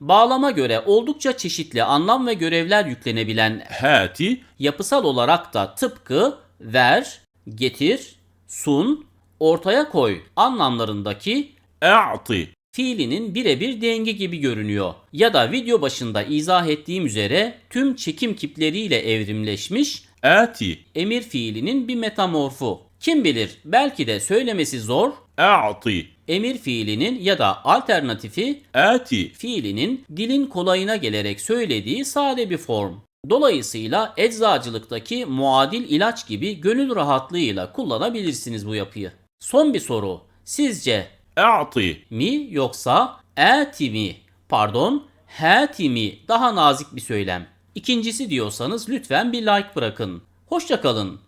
Bağlama göre oldukça çeşitli anlam ve görevler yüklenebilen hati yapısal olarak da tıpkı ver, getir, sun, ortaya koy anlamlarındaki a'ti fiilinin birebir dengi gibi görünüyor. Ya da video başında izah ettiğim üzere tüm çekim kipleriyle evrimleşmiş ati emir fiilinin bir metamorfu. Kim bilir belki de söylemesi zor A'ti emir fiilinin ya da alternatifi Ati fiilinin dilin kolayına gelerek söylediği sade bir form. Dolayısıyla eczacılıktaki muadil ilaç gibi gönül rahatlığıyla kullanabilirsiniz bu yapıyı. Son bir soru. Sizce A'ti mi yoksa Ati mi? Pardon, Hati mi daha nazik bir söylem. İkincisi diyorsanız lütfen bir like bırakın. Hoşçakalın.